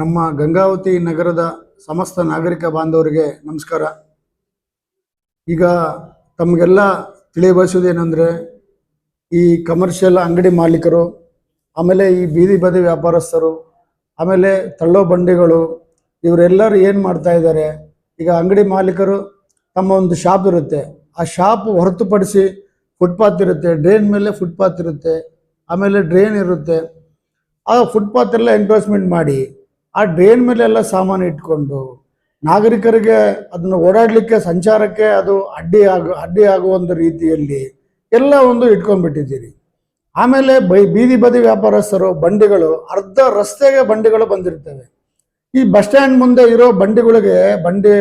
ನಮ್ಮ ಗಂಗಾವತಿ ನಗರದ ಸಮಸ್ತ ನಾಗರಿಕ ಬಾಂಧವರಿಗೆ ನಮಸ್ಕಾರ. ಈಗ ತಮಗೆಲ್ಲ ತಿಳಿಯಬಯಸೋದೇನೆಂದರೆ ಈ ಕಮರ್ಷಿಯಲ್ ಅಂಗಡಿ ಮಾಲೀಕರು, ಆಮೇಲೆ ಈ ಬೀದಿ ಬದಿ ವ್ಯಾಪಾರಸ್ಥರು, ಆಮೇಲೆ ತಳ್ಳೋ ಬಂಡಿಗಳು, ಇವರೆಲ್ಲರೂ ಏನು ಮಾಡ್ತಾ ಇದ್ದಾರೆ, ಈಗ ಅಂಗಡಿ ಮಾಲೀಕರು ತಮ್ಮ ಒಂದು ಶಾಪ್ ಇರುತ್ತೆ. ಆ ಶಾಪ್ ಹೊರತುಪಡಿಸಿ ಫುಟ್ಪಾತ್ ಇರುತ್ತೆ ಡ್ರೈನ್ ಮೇಲೆ ಫುಟ್ಪಾತ್ ಇರುತ್ತೆ, ಆಮೇಲೆ ಡ್ರೈನ್ ಇರುತ್ತೆ. ಆ ಫುಟ್ಪಾತ್ ಎಲ್ಲ ಎಂಕ್ರೋಚ್ಮೆಂಟ್ ಮಾಡಿ ಆ ಡ್ರೈನ್ ಮೇಲೆ ಎಲ್ಲ ಸಾಮಾನು ಇಟ್ಕೊಂಡು ನಾಗರಿಕರಿಗೆ ಅದನ್ನು ಓಡಾಡಲಿಕ್ಕೆ, ಸಂಚಾರಕ್ಕೆ ಅದು ಅಡ್ಡಿ ಆಗೋ, ಅಡ್ಡಿ ಆಗುವ ಒಂದು ರೀತಿಯಲ್ಲಿ ಎಲ್ಲ ಒಂದು ಇಟ್ಕೊಂಡ್ಬಿಟ್ಟಿದ್ದೀರಿ. ಆಮೇಲೆ ಬೈ, ಬೀದಿ ಬದಿ ವ್ಯಾಪಾರಸ್ಥರು, ಬಂಡಿಗಳು, ಅರ್ಧ ರಸ್ತೆಗೆ ಬಂಡಿಗಳು ಬಂದಿರ್ತವೆ. ಈ ಬಸ್ ಸ್ಟ್ಯಾಂಡ್ ಮುಂದೆ ಇರೋ ಬಂಡಿಗಳಿಗೆ, ಬಂಡಿ,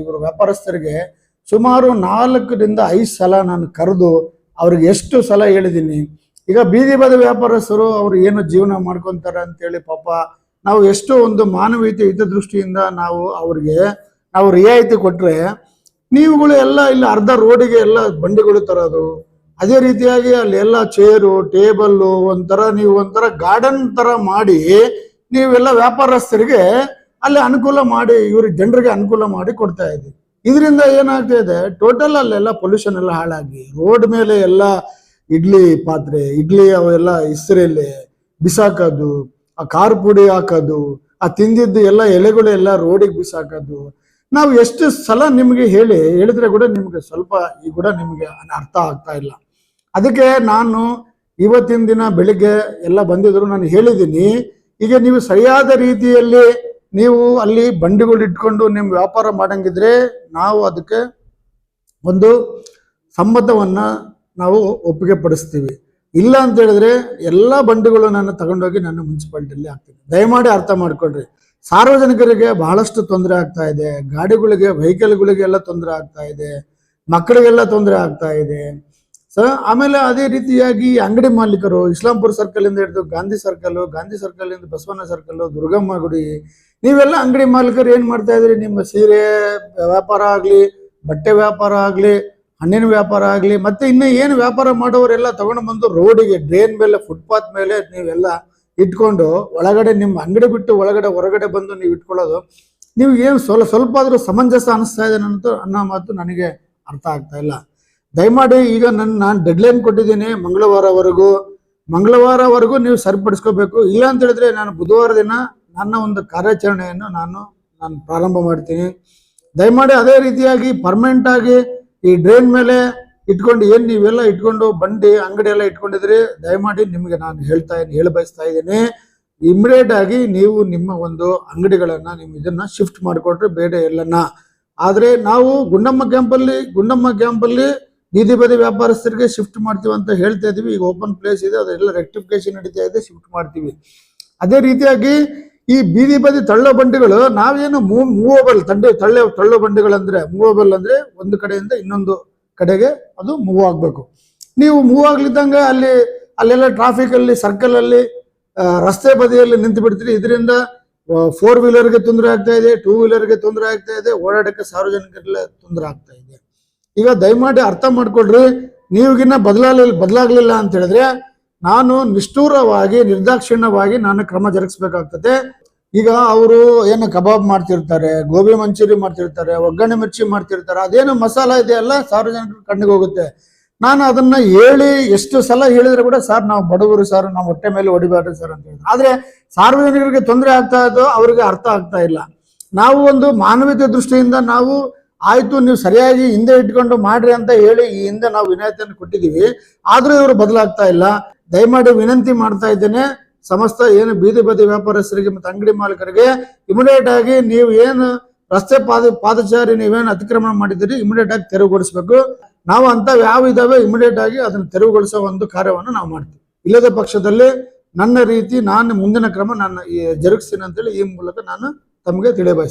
ಇವರು ವ್ಯಾಪಾರಸ್ಥರಿಗೆ ಸುಮಾರು ನಾಲ್ಕರಿಂದ ಐದು ಸಲ ನಾನು ಕರೆದು ಅವ್ರಿಗೆ ಎಷ್ಟು ಸಲ ಹೇಳಿದ್ದೀನಿ. ಈಗ ಬೀದಿ ಬದಿ ವ್ಯಾಪಾರಸ್ಥರು ಅವರು ಏನು ಜೀವನ ಮಾಡ್ಕೊತಾರೆ ಅಂತೇಳಿ ಪಾಪ ನಾವು ಎಷ್ಟು ಒಂದು ಮಾನವೀಯತೆ ಹಿತದೃಷ್ಟಿಯಿಂದ ನಾವು ಅವ್ರಿಗೆ, ನಾವು ರಿಯಾಯಿತಿ ಕೊಟ್ಟರೆ ನೀವುಗಳು ಎಲ್ಲ ಇಲ್ಲಿ ಅರ್ಧ ರೋಡಿಗೆ ಎಲ್ಲ ಬಂಡಿಗಳು ತರೋದು. ಅದೇ ರೀತಿಯಾಗಿ ಅಲ್ಲಿ ಎಲ್ಲ ಚೇರು, ಟೇಬಲ್ಲು ಒಂಥರ ನೀವು ಒಂಥರ ಗಾರ್ಡನ್ ತರ ಮಾಡಿ ನೀವೆಲ್ಲ ವ್ಯಾಪಾರಸ್ಥರಿಗೆ ಅಲ್ಲಿ ಅನುಕೂಲ ಮಾಡಿ, ಇವ್ರಿಗೆ ಜನರಿಗೆ ಅನುಕೂಲ ಮಾಡಿ ಕೊಡ್ತಾ ಇದ್ದೀವಿ. ಇದರಿಂದ ಏನಾಗ್ತಾ ಇದೆ ಟೋಟಲ್ ಅಲ್ಲೆಲ್ಲ ಪೊಲ್ಯೂಷನ್ ಎಲ್ಲ ಹಾಳಾಗಿ ರೋಡ್ ಮೇಲೆ ಎಲ್ಲ ಇಡ್ಲಿ ಪಾತ್ರೆ, ಇಡ್ಲಿ ಅವೆಲ್ಲ ಇಸ್ರೇಲಿ ಬಿಸಾಕೋದು ಆ ಖಾರ ಪುಡಿ ಹಾಕೋದು, ಆ ತಿಂದಿದ್ದು ಎಲ್ಲ ಎಲೆಗಳು ಎಲ್ಲ ರೋಡಿಗೆ ಬಿಸಾಕೋದು. ನಾವು ಎಷ್ಟು ಸಲ ನಿಮಗೆ ಹೇಳಿ, ಹೇಳಿದ್ರೆ ಕೂಡ ನಿಮಗೆ ಸ್ವಲ್ಪ ಈ ಕೂಡ ನಿಮಗೆ ಅರ್ಥ ಆಗ್ತಾ ಇಲ್ಲ. ಅದಕ್ಕೆ ನಾನು ಇವತ್ತಿನ ದಿನ ಬೆಳಿಗ್ಗೆ ಎಲ್ಲ ಬಂದಿದ್ರು, ನಾನು ಹೇಳಿದ್ದೀನಿ, ಈಗ ನೀವು ಸರಿಯಾದ ರೀತಿಯಲ್ಲಿ ನೀವು ಅಲ್ಲಿ ಬಂಡಿಗಳು ಇಟ್ಕೊಂಡು ನಿಮ್ಮ ವ್ಯಾಪಾರ ಮಾಡಂಗಿದ್ರೆ ನಾವು ಅದಕ್ಕೆ ಒಂದು ಸಂಬಂಧವನ್ನು ನಾವು ಒಪ್ಪಿಗೆ ಪಡಿಸ್ತೀವಿ. ಇಲ್ಲ ಅಂತ ಹೇಳಿದ್ರೆ ಎಲ್ಲ ಬಂಡಿಗಳು ನಾನು ತಗೊಂಡೋಗಿ ನಾನು ಮುನ್ಸಿಪಾಲ್ಟಿಯಲ್ಲಿ ಹಾಕ್ತೀನಿ. ದಯಮಾಡಿ ಅರ್ಥ ಮಾಡ್ಕೊಳ್ರಿ. ಸಾರ್ವಜನಿಕರಿಗೆ ಬಹಳಷ್ಟು ತೊಂದರೆ ಆಗ್ತಾ ಇದೆ. ಗಾಡಿಗಳಿಗೆ ವೆಹಿಕಲ್ಗಳಿಗೆ ಎಲ್ಲ ತೊಂದರೆ ಆಗ್ತಾ ಇದೆ. ಮಕ್ಕಳಿಗೆಲ್ಲ ತೊಂದರೆ ಆಗ್ತಾ ಇದೆ. ಸೊ ಆಮೇಲೆ ಅದೇ ರೀತಿಯಾಗಿ ಅಂಗಡಿ ಮಾಲೀಕರು, ಇಸ್ಲಾಂಪುರ್ ಸರ್ಕಲ್ ಇಂದ ಹಿಡಿದು ಗಾಂಧಿ ಸರ್ಕಲ್ ಗಾಂಧಿ ಸರ್ಕಲ್ ಇಂದ ಬಸವಣ್ಣ ಸರ್ಕಲ್ ದುರ್ಗಮ್ಮ ಗುಡಿ, ನೀವೆಲ್ಲ ಅಂಗಡಿ ಮಾಲೀಕರು ಏನ್ ಮಾಡ್ತಾ ಇದ್ರಿ ನಿಮ್ಮ ಸೀರೆ ವ್ಯಾಪಾರ ಆಗ್ಲಿ, ಬಟ್ಟೆ ವ್ಯಾಪಾರ ಆಗ್ಲಿ ಹಣ್ಣಿನ ವ್ಯಾಪಾರ ಆಗಲಿ, ಮತ್ತೆ ಇನ್ನು ಏನು ವ್ಯಾಪಾರ ಮಾಡೋರೆಲ್ಲ ತಗೊಂಡು ಬಂದು ರೋಡಿಗೆ ಡ್ರೈನ್ ಮೇಲೆ ಫುಟ್ಪಾತ್ ಮೇಲೆ ನೀವೆಲ್ಲ ಇಟ್ಕೊಂಡು ಒಳಗಡೆ ನಿಮ್ಮ ಅಂಗಡಿ ಬಿಟ್ಟು ಒಳಗಡೆ, ಹೊರಗಡೆ ಬಂದು ನೀವು ಇಟ್ಕೊಳ್ಳೋದು, ನೀವು ಏನು ಸ್ವಲ್ಪ ಸ್ವಲ್ಪ ಆದರೂ ಸಮಂಜಸ ಅನಿಸ್ತಾ ಇದೆ ಅಂತ ಅನ್ನೋ ಮಾತು ನನಗೆ ಅರ್ಥ ಆಗ್ತಾ ಇಲ್ಲ. ದಯಮಾಡಿ ಈಗ ನನ್ನ, ನಾನು ಡೆಡ್ಲೈನ್ ಕೊಟ್ಟಿದ್ದೀನಿ, ಮಂಗಳವಾರವರೆಗೂ ಮಂಗಳವಾರವರೆಗೂ ನೀವು ಸರಿಪಡಿಸ್ಕೋಬೇಕು. ಇಲ್ಲ ಅಂತ ಹೇಳಿದ್ರೆ ನಾನು ಬುಧವಾರ ದಿನ ನನ್ನ ಒಂದು ಕಾರ್ಯಾಚರಣೆಯನ್ನು ನಾನು ನಾನು ಪ್ರಾರಂಭ ಮಾಡ್ತೀನಿ. ದಯಮಾಡಿ ಅದೇ ರೀತಿಯಾಗಿ ಪರ್ಮನೆಂಟ್ ಆಗಿ ಈ ಡ್ರೈನ್ ಮೇಲೆ ಇಟ್ಕೊಂಡು ಏನ್ ನೀವೆಲ್ಲ ಇಟ್ಕೊಂಡು ಬಂಡಿ, ಅಂಗಡಿ ಎಲ್ಲ ಇಟ್ಕೊಂಡಿದ್ರಿ ದಯಮಾಡಿ ನಿಮಗೆ ನಾನು ಹೇಳ್ತಾ ಹೇಳ ಬಯಸ್ತಾ ಇದ್ದೀನಿ. ಇಮಿಡಿಯೇಟ್ ಆಗಿ ನೀವು ನಿಮ್ಮ ಒಂದು ಅಂಗಡಿಗಳನ್ನ ನೀವು ಇದನ್ನ ಶಿಫ್ಟ್ ಮಾಡಿಕೊಟ್ರೆ ಬೇರೆ ಎಲ್ಲನ್ನ. ಆದ್ರೆ ನಾವು ಗುಂಡಮ್ಮ ಕ್ಯಾಂಪಲ್ಲಿ ಗುಂಡಮ್ಮ ಕ್ಯಾಂಪಲ್ಲಿ ಬೀದಿ ಬದಿ ವ್ಯಾಪಾರಸ್ಥರಿಗೆ ಶಿಫ್ಟ್ ಮಾಡ್ತೀವಿ ಅಂತ ಹೇಳ್ತಾ ಇದೀವಿ. ಈಗ ಓಪನ್ ಪ್ಲೇಸ್ ಇದೆ, ಅದೆಲ್ಲ ರೆಕ್ಟಿಫಿಕೇಶನ್ ನಡೀತಾ ಇದೆ ಶಿಫ್ಟ್ ಮಾಡ್ತೀವಿ. ಅದೇ ರೀತಿಯಾಗಿ ಈ ಬೀದಿ ಬದಿ ತಳ್ಳೋ ಬಂಡಿಗಳು ನಾವೇನು ಮೂವ್ ಮೂವಬಲ್ ತಂಡೆ, ತಳ್ಳೆ, ತಳ್ಳೋ ಬಂಡಿಗಳಂದ್ರೆ, ಮೂವಬಲ್ ಅಂದ್ರೆ ಒಂದು ಕಡೆಯಿಂದ ಇನ್ನೊಂದು ಕಡೆಗೆ ಅದು ಮೂವ್ ಆಗ್ಬೇಕು. ನೀವು ಮೂವ್ ಆಗ್ಲಿದ್ದಂಗೆ ಅಲ್ಲಿ, ಅಲ್ಲೆಲ್ಲ ಟ್ರಾಫಿಕ್ ಅಲ್ಲಿ ಸರ್ಕಲ್ ಅಲ್ಲಿ ರಸ್ತೆ ಬದಿಯಲ್ಲಿ ನಿಂತು ಬಿಡ್ತೀರಿ. ಇದರಿಂದ ಫೋರ್ ವೀಲರ್ಗೆ ತೊಂದರೆ ಆಗ್ತಾ ಇದೆ ಟೂ ವೀಲರ್ಗೆ ತೊಂದರೆ ಆಗ್ತಾ ಇದೆ, ಓಡಾಡಕ್ಕೆ ಸಾರ್ವಜನಿಕರಿಗೆ ತೊಂದರೆ ಆಗ್ತಾ ಇದೆ. ಈಗ ದಯಮಾಡಿ ಅರ್ಥ ಮಾಡ್ಕೊಳ್ರಿ. ನೀವಿಗಿನ್ನ ಬದಲಾಗಲಿಲ್ಲ ಬದಲಾಗ್ಲಿಲ್ಲ ಅಂತ ಹೇಳಿದ್ರೆ ನಾನು ನಿಷ್ಠೂರವಾಗಿ, ನಿರ್ದಾಕ್ಷಿಣ್ಯವಾಗಿ ನಾನು ಕ್ರಮ ಜರುಗಿಸಬೇಕಾಗ್ತದೆ. ಈಗ ಅವರು ಏನು ಕಬಾಬ್ ಮಾಡ್ತಿರ್ತಾರೆ, ಗೋಬಿ ಮಂಚೂರಿ ಮಾಡ್ತಿರ್ತಾರೆ, ಒಗ್ಗರಣೆ ಮಿರ್ಚಿ ಮಾಡ್ತಿರ್ತಾರೆ, ಅದೇನು ಮಸಾಲ ಇದೆಯಲ್ಲ, ಸಾರ್ವಜನಿಕರ ಕಣ್ಣಿಗೆ ಹೋಗುತ್ತೆ. ನಾನು ಅದನ್ನ ಹೇಳಿ ಎಷ್ಟು ಸಲ ಹೇಳಿದ್ರೆ ಕೂಡ ಸರ್ ನಾವು ಬಡವರು ಸರ್, ನಾವು ಹೊಟ್ಟೆ ಮೇಲೆ ಹೊಡಿಬಾರ್ದು ಸರ್ ಅಂತ ಹೇಳಿದ್ರು. ಆದ್ರೆ ಸಾರ್ವಜನಿಕರಿಗೆ ತೊಂದರೆ ಆಗ್ತಾ ಇದ್ದು ಅವರಿಗೆ ಅರ್ಥ ಆಗ್ತಾ ಇಲ್ಲ. ನಾವು ಒಂದು ಮಾನವೀಯತೆ ದೃಷ್ಟಿಯಿಂದ ನಾವು ಆಯ್ತು, ನೀವು ಸರಿಯಾಗಿ ಹಿಂದೆ ಇಟ್ಕೊಂಡು ಮಾಡ್ರಿ ಅಂತ ಹೇಳಿ ಈ ಹಿಂದೆ ನಾವು ವಿನಾಯಿತಿಯನ್ನು ಕೊಟ್ಟಿದ್ದೀವಿ. ಆದ್ರೂ ಇವರು ಬದಲಾಗ್ತಾ ಇಲ್ಲ. ದಯಮಾಡಿ ವಿನಂತಿ ಮಾಡ್ತಾ ಇದ್ದೇನೆ. ಸಮಸ್ತ ಏನು ಬೀದಿ ಬದಿ ವ್ಯಾಪಾರಸ್ಥರಿಗೆ ಮತ್ತು ಅಂಗಡಿ ಮಾಲೀಕರಿಗೆ ಇಮಿಡಿಯೇಟ್ ಆಗಿ ನೀವು ಏನು ರಸ್ತೆ ಪಾದ ಪಾದಚಾರಿ ನೀವೇನು ಅತಿಕ್ರಮಣ ಮಾಡಿದ್ದೀರಿ ಇಮಿಡಿಯೇಟ್ ಆಗಿ ತೆರವುಗೊಳಿಸಬೇಕು. ನಾವು ಅಂತ ಯಾವ ಇದಾವೆ ಇಮಿಡಿಯೇಟ್ ಆಗಿ ಅದನ್ನು ತೆರವುಗೊಳಿಸೋ ಒಂದು ಕಾರ್ಯವನ್ನು ನಾವು ಮಾಡ್ತೀವಿ. ಇಲ್ಲದ ಪಕ್ಷದಲ್ಲಿ ನನ್ನ ರೀತಿ, ನಾನು ಮುಂದಿನ ಕ್ರಮ ನಾನು ಜರುಗಿಸ್ತೀನಿ ಅಂತೇಳಿ ಈ ಮೂಲಕ ನಾನು ತಮಗೆ ತಿಳಿಯಬಯಸ್ತೀನಿ